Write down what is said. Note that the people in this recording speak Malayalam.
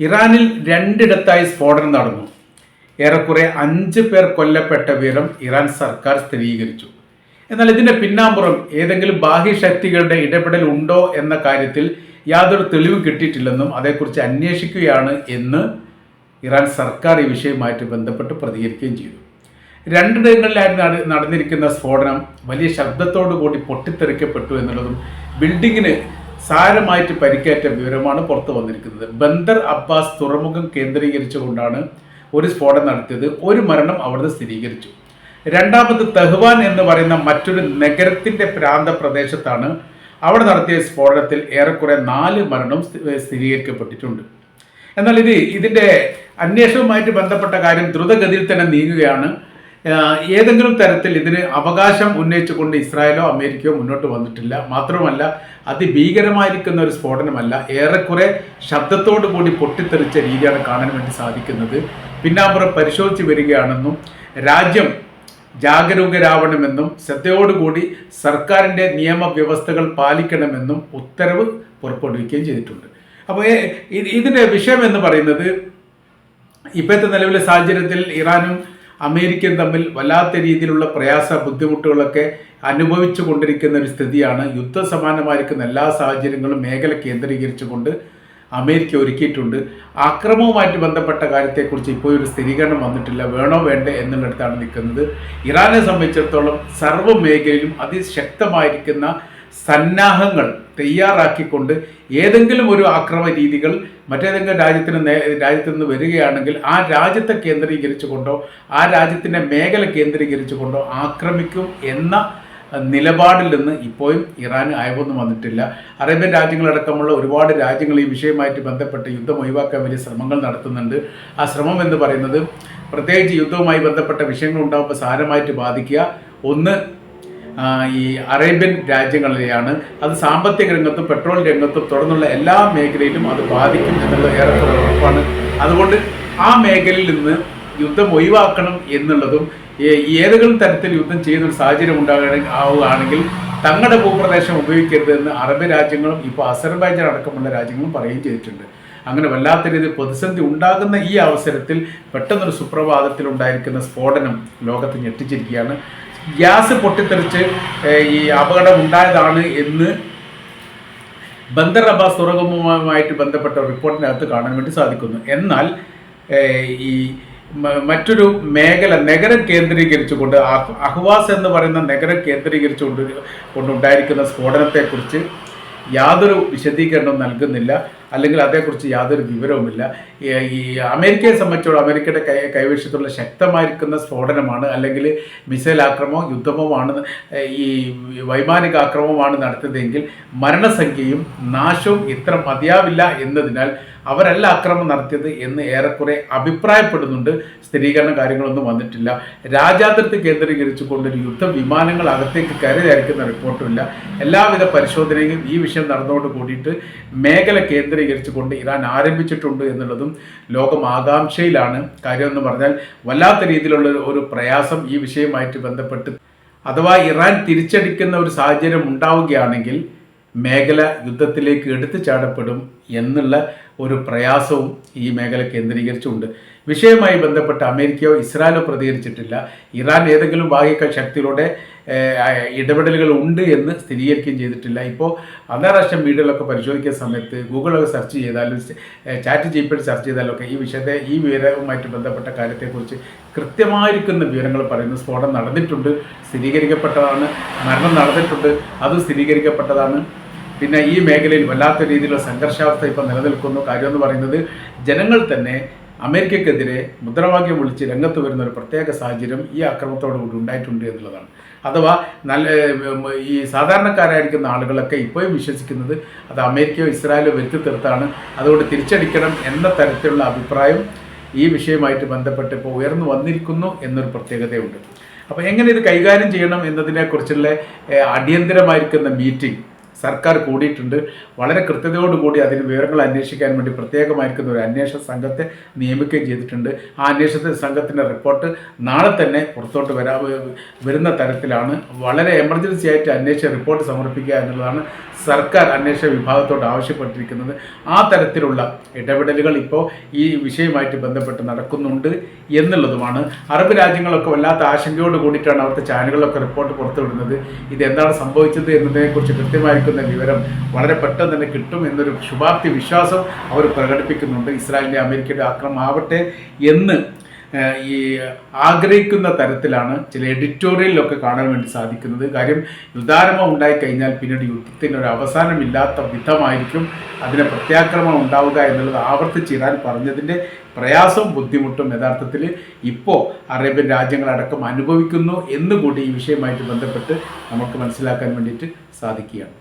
ഇറാനിൽ രണ്ടിടത്തായി സ്ഫോടനം നടന്നു. ഏറെക്കുറെ അഞ്ച് പേർ കൊല്ലപ്പെട്ട വിവരം ഇറാൻ സർക്കാർ സ്ഥിരീകരിച്ചു. എന്നാൽ ഇതിന്റെ പിന്നാമ്പുറം ഏതെങ്കിലും ബാഹ്യശക്തികളുടെ ഇടപെടൽ ഉണ്ടോ എന്ന കാര്യത്തിൽ യാതൊരു തെളിവ് കിട്ടിയിട്ടില്ലെന്നും അതേക്കുറിച്ച് അന്വേഷിക്കുകയാണ് എന്ന് ഇറാൻ സർക്കാർ ഈ വിഷയവുമായിട്ട് ബന്ധപ്പെട്ട് പ്രതികരിക്കുകയും ചെയ്തു. രണ്ടിടങ്ങളിലായി നട നടന്നിരിക്കുന്ന സ്ഫോടനം വലിയ ശബ്ദത്തോടു കൂടി പൊട്ടിത്തെറിക്കപ്പെട്ടു എന്നുള്ളതും ബിൽഡിങ്ങിന് സാരമായിട്ട് പരിക്കേറ്റ വിവരമാണ് പുറത്തു വന്നിരിക്കുന്നത്. ബന്ദർ അബ്ബാസ് തുറമുഖം കേന്ദ്രീകരിച്ചുകൊണ്ടാണ് ഒരു സ്ഫോടനം നടത്തിയത്. ഒരു മരണം അവിടുന്ന് സ്ഥിരീകരിച്ചു. രണ്ടാമത് തെഹ്വാൻ എന്ന് പറയുന്ന മറ്റൊരു നഗരത്തിന്റെ പ്രാന്ത പ്രദേശത്താണ് അവിടെ നടത്തിയ സ്ഫോടനത്തിൽ ഏറെക്കുറെ നാല് മരണം സ്ഥിരീകരിക്കപ്പെട്ടിട്ടുണ്ട്. എന്നാൽ ഇത് ഇതിന്റെ അന്വേഷണവുമായിട്ട് ബന്ധപ്പെട്ട കാര്യം ദ്രുതഗതിയിൽ തന്നെ നീങ്ങുകയാണ്. ഏതെങ്കിലും തരത്തിൽ ഇതിന് അവകാശം ഉന്നയിച്ചുകൊണ്ട് ഇസ്രായേലോ അമേരിക്കയോ മുന്നോട്ട് വന്നിട്ടില്ല. മാത്രമല്ല അതിഭീകരമായിരിക്കുന്ന ഒരു സ്ഫോടനമല്ല ഏറെക്കുറെ ശബ്ദത്തോടു കൂടി പൊട്ടിത്തെറിച്ച രീതിയാണ് കാണാൻ വേണ്ടി സാധിക്കുന്നത്. പിന്നാമ്പുറം പരിശോധിച്ച് വരികയാണെന്നും രാജ്യം ജാഗരൂകരാവണമെന്നും ശ്രദ്ധയോടുകൂടി സർക്കാരിന്റെ നിയമവ്യവസ്ഥകൾ പാലിക്കണമെന്നും ഉത്തരവ് പുറപ്പെടുവിക്കുകയും ചെയ്തിട്ടുണ്ട്. അപ്പോൾ ഇതിന്റെ വിഷയം എന്ന് പറയുന്നത് ഇപ്പോഴത്തെ നിലവിലെ സാഹചര്യത്തിൽ ഇറാനും അമേരിക്കയും തമ്മിൽ വല്ലാത്ത രീതിയിലുള്ള പ്രയാസ ബുദ്ധിമുട്ടുകളൊക്കെ അനുഭവിച്ചു കൊണ്ടിരിക്കുന്ന ഒരു സ്ഥിതിയാണ്. യുദ്ധസമാനമായിരിക്കുന്ന എല്ലാ സാഹചര്യങ്ങളും മേഖല കേന്ദ്രീകരിച്ചുകൊണ്ട് അമേരിക്ക ഒരുക്കിയിട്ടുണ്ട്. അക്രമവുമായിട്ട് ബന്ധപ്പെട്ട കാര്യത്തെക്കുറിച്ച് ഇപ്പോൾ ഒരു സ്ഥിരീകരണം വന്നിട്ടില്ല. വേണോ വേണ്ടേ എന്നുള്ളിടത്താണ് നിൽക്കുന്നത്. ഇറാനെ സംബന്ധിച്ചിടത്തോളം സർവ മേഖലയിലും അതിശക്തമായിരിക്കുന്ന സന്നാഹങ്ങൾ തയ്യാറാക്കിക്കൊണ്ട് ഏതെങ്കിലും ഒരു ആക്രമ രീതികൾ മറ്റേതെങ്കിലും രാജ്യത്തിന് രാജ്യത്തു നിന്ന് വരികയാണെങ്കിൽ ആ രാജ്യത്തെ കേന്ദ്രീകരിച്ചുകൊണ്ടോ ആ രാജ്യത്തിന്റെ മേഖല കേന്ദ്രീകരിച്ചുകൊണ്ടോ ആക്രമിക്കും എന്ന നിലപാടിൽ നിന്ന് ഇപ്പോഴും ഇറാൻ അയവൊന്നും വന്നിട്ടില്ല. അറേബ്യൻ രാജ്യങ്ങളടക്കമുള്ള ഒരുപാട് രാജ്യങ്ങൾ ഈ വിഷയമായിട്ട് ബന്ധപ്പെട്ട് യുദ്ധം ഒഴിവാക്കാൻ വലിയ ശ്രമങ്ങൾ നടത്തുന്നുണ്ട്. ആ ശ്രമം എന്ന് പറയുന്നത് പ്രത്യേകിച്ച് യുദ്ധവുമായി ബന്ധപ്പെട്ട വിഷയങ്ങൾ ഉണ്ടാകുമ്പോൾ സാരമായിട്ട് ബാധിക്കുക. ഒന്ന് ഈ അറേബ്യൻ രാജ്യങ്ങളിലെയാണ്. അത് സാമ്പത്തിക രംഗത്തും പെട്രോൾ രംഗത്തും തുടർന്നുള്ള എല്ലാ മേഖലയിലും അത് ബാധിക്കും എന്നുള്ളത് ഏറെക്കുറെ ഉറപ്പാണ്. അതുകൊണ്ട് ആ മേഖലയിൽ നിന്ന് യുദ്ധം ഒഴിവാക്കണം എന്നുള്ളതും ഏതെങ്കിലും തരത്തിൽ യുദ്ധം ചെയ്യുന്ന സാഹചര്യം ഉണ്ടാകുകയാണെങ്കിൽ ആവുകയാണെങ്കിൽ തങ്ങളുടെ ഭൂപ്രദേശം ഉപയോഗിക്കരുതെന്ന് അറബ് രാജ്യങ്ങളും ഇപ്പോൾ അസർബൈജാൻ അടക്കമുള്ള രാജ്യങ്ങളും പറയുകയും ചെയ്തിട്ടുണ്ട്. അങ്ങനെ വല്ലാത്ത രീതിയിൽ പ്രതിസന്ധി ഉണ്ടാകുന്ന ഈ അവസരത്തിൽ പെട്ടെന്നൊരു സുപ്രഭാതത്തിൽ ഉണ്ടായിരിക്കുന്ന സ്ഫോടനം ലോകത്ത് ഞെട്ടിച്ചിരിക്കുകയാണ്. ഗ്യാസ് പൊട്ടിത്തെറിച്ച് ഈ അപകടം ഉണ്ടായതാണ് എന്ന് ബന്ദർ അബ്ബാസ് തുറമുഖവുമായിട്ട് ബന്ധപ്പെട്ട റിപ്പോർട്ടിനകത്ത് കാണാൻ വേണ്ടി സാധിക്കുന്നു. എന്നാൽ ഈ മറ്റൊരു മേഖല നഗരം കേന്ദ്രീകരിച്ചുകൊണ്ട് അഹ്വാസ് എന്ന് പറയുന്ന നഗരം കേന്ദ്രീകരിച്ചുകൊണ്ട് കൊണ്ടുണ്ടായിരിക്കുന്ന സ്ഫോടനത്തെക്കുറിച്ച് യാതൊരു വിശദീകരണവും നൽകുന്നില്ല. അല്ലെങ്കിൽ അതേക്കുറിച്ച് യാതൊരു വിവരവുമില്ല. ഈ- അമേരിക്കയെ സംബന്ധിച്ചോളം അമേരിക്കയുടെ കൈ കൈവശത്തുള്ള ശക്തമായിരിക്കുന്ന സ്ഫോടനമാണ് അല്ലെങ്കിൽ മിസൈൽ ആക്രമണമോ യുദ്ധമോ ആണ് ഈ വൈമാനിക ആക്രമമാണ് നടത്തിയതെങ്കിൽ മരണസംഖ്യയും നാശവും ഇത്ര മതിയാവില്ല എന്നതിനാൽ അവരല്ല ആക്രമണം നടത്തിയത് എന്ന് ഏറെക്കുറെ അഭിപ്രായപ്പെടുന്നുണ്ട്. സ്ഥിരീകരണ കാര്യങ്ങളൊന്നും വന്നിട്ടില്ല. രാജ്യാതിർത്തി കേന്ദ്രീകരിച്ചുകൊണ്ട് ഒരു യുദ്ധ വിമാനങ്ങൾ അകത്തേക്ക് കയറി അയക്കുന്ന റിപ്പോർട്ടുമില്ല. എല്ലാവിധ പരിശോധനയും ഈ വിഷയം നടന്നുകൊണ്ട് കൂടിയിട്ട് മേഖല കേന്ദ്രീകരിച്ചുകൊണ്ട് ഇറാൻ ആരംഭിച്ചിട്ടുണ്ട് എന്നുള്ളതും ലോകം ആകാംക്ഷയിലാണ്. കാര്യമെന്ന് പറഞ്ഞാൽ വല്ലാത്ത രീതിയിലുള്ള ഒരു പ്രയാസം ഈ വിഷയമായിട്ട് ബന്ധപ്പെട്ട്. അഥവാ ഇറാൻ തിരിച്ചടിക്കുന്ന ഒരു സാഹചര്യം ഉണ്ടാവുകയാണെങ്കിൽ മേഖല യുദ്ധത്തിലേക്ക് എടുത്തു ചാടപ്പെടും എന്നുള്ള ഒരു പ്രയാസവും ഈ മേഖല കേന്ദ്രീകരിച്ചുണ്ട്. വിഷയവുമായി ബന്ധപ്പെട്ട് അമേരിക്കയോ ഇസ്രായേലോ പ്രതികരിച്ചിട്ടില്ല. ഇറാൻ ഏതെങ്കിലും ബാഹ്യ ശക്തികളുടെ ഇടപെടലുകൾ ഉണ്ട് എന്ന് സ്ഥിരീകരിക്കുകയും ചെയ്തിട്ടില്ല. ഇപ്പോൾ അന്താരാഷ്ട്ര മീഡിയകളൊക്കെ പരിശോധിക്കുന്ന സമയത്ത് ഗൂഗിളൊക്കെ സെർച്ച് ചെയ്താലും ചാറ്റ് ജിപിടി സെർച്ച് ചെയ്താലൊക്കെ ഈ വിഷയത്തെ ഈ വിവരവുമായിട്ട് ബന്ധപ്പെട്ട കാര്യത്തെക്കുറിച്ച് കൃത്യമായിരിക്കുന്ന വിവരങ്ങൾ പറയുന്നു സ്ഫോടനം നടന്നിട്ടുണ്ട് സ്ഥിരീകരിക്കപ്പെട്ടതാണ് മരണം നടന്നിട്ടുണ്ട് അത് സ്ഥിരീകരിക്കപ്പെട്ടതാണ്. പിന്നെ ഈ മേഖലയിൽ വല്ലാത്ത രീതിയിലുള്ള സംഘർഷാവസ്ഥ ഇപ്പം നിലനിൽക്കുന്നു. കാര്യം എന്ന് പറയുന്നത് ജനങ്ങൾ തന്നെ അമേരിക്കക്കെതിരെ മുദ്രാവാക്യം വിളിച്ച് രംഗത്ത് വരുന്ന ഒരു പ്രത്യേക സാഹചര്യം ഈ ആക്രമണത്തോടുകൂടി ഉണ്ടായിട്ടുണ്ട് എന്നുള്ളതാണ്. അഥവാ നല്ല ഈ സാധാരണക്കാരായിരിക്കുന്ന ആളുകളൊക്കെ ഇപ്പോഴും വിശ്വസിക്കുന്നത് അത് അമേരിക്കയോ ഇസ്രായേലോ വരുത്തി തീർത്താണ് അതുകൊണ്ട് തിരിച്ചടിക്കണം എന്ന തരത്തിലുള്ള അഭിപ്രായം ഈ വിഷയമായിട്ട് ബന്ധപ്പെട്ട് ഇപ്പോൾ ഉയർന്നു വന്നിരിക്കുന്നു എന്നൊരു പ്രത്യേകതയുണ്ട്. അപ്പോൾ എങ്ങനെ ഇത് കൈകാര്യം ചെയ്യണം എന്നതിനെക്കുറിച്ചുള്ള അടിയന്തരമായിരിക്കുന്ന മീറ്റിംഗ് സർക്കാർ കൂടിയിട്ടുണ്ട്. വളരെ കൃത്യതയോടുകൂടി അതിന് വിവരങ്ങൾ അന്വേഷിക്കാൻ വേണ്ടി പ്രത്യേകമായിരിക്കുന്ന ഒരു അന്വേഷണ സംഘത്തെ നിയമിക്കുകയും ചെയ്തിട്ടുണ്ട്. ആ അന്വേഷണ സംഘത്തിന്റെ റിപ്പോർട്ട് നാളെ തന്നെ പുറത്തോട്ട് വരാ വരുന്ന തരത്തിലാണ്. വളരെ എമർജൻസി ആയിട്ട് അന്വേഷണ റിപ്പോർട്ട് സമർപ്പിക്കുക എന്നുള്ളതാണ് സർക്കാർ അന്വേഷണ വിഭാഗത്തോട് ആവശ്യപ്പെട്ടിരിക്കുന്നത്. ആ തരത്തിലുള്ള ഇടപെടലുകൾ ഇപ്പോൾ ഈ വിഷയവുമായിട്ട് ബന്ധപ്പെട്ട് നടക്കുന്നുണ്ട് എന്നുള്ളതുമാണ്. അറബ് രാജ്യങ്ങളൊക്കെ വല്ലാത്ത ആശങ്കയോട് കൂടിയിട്ടാണ് അവിടുത്തെ ചാനലുകളൊക്കെ റിപ്പോർട്ട് പുറത്തുവിടുന്നത്. ഇതെന്താണ് സംഭവിച്ചത് എന്നതിനെക്കുറിച്ച് കൃത്യമായിരിക്കുന്ന വിവരം വളരെ പെട്ടെന്ന് തന്നെ കിട്ടും എന്നൊരു ശുഭാപ്തി വിശ്വാസം അവർ പ്രകടിപ്പിക്കുന്നുണ്ട്. ഇസ്രായേലിന്റെ അമേരിക്കയുടെ ആക്രമം ആവട്ടെ എന്ന് ഈ ആഗ്രഹിക്കുന്ന തരത്തിലാണ് ചില എഡിറ്റോറിയലിലൊക്കെ കാണാൻ വേണ്ടി സാധിക്കുന്നത്. കാര്യം യുദ്ധാരംഭം ഉണ്ടായിക്കഴിഞ്ഞാൽ പിന്നീട് യുദ്ധത്തിന് ഒരു അവസാനമില്ലാത്ത വിധമായിരിക്കും അതിന് പ്രത്യാക്രമണം ഉണ്ടാവുക എന്നുള്ളത് ആവർത്തിച്ച് ഇറാൻ പറഞ്ഞതിന്റെ പ്രയാസവും ബുദ്ധിമുട്ടും യഥാർത്ഥത്തിൽ ഇപ്പോൾ അറേബ്യൻ രാജ്യങ്ങളടക്കം അനുഭവിക്കുന്നു എന്നുകൂടി ഈ വിഷയമായിട്ട് ബന്ധപ്പെട്ട് നമുക്ക് മനസ്സിലാക്കാൻ വേണ്ടിയിട്ട് സാധിക്കുകയാണ്.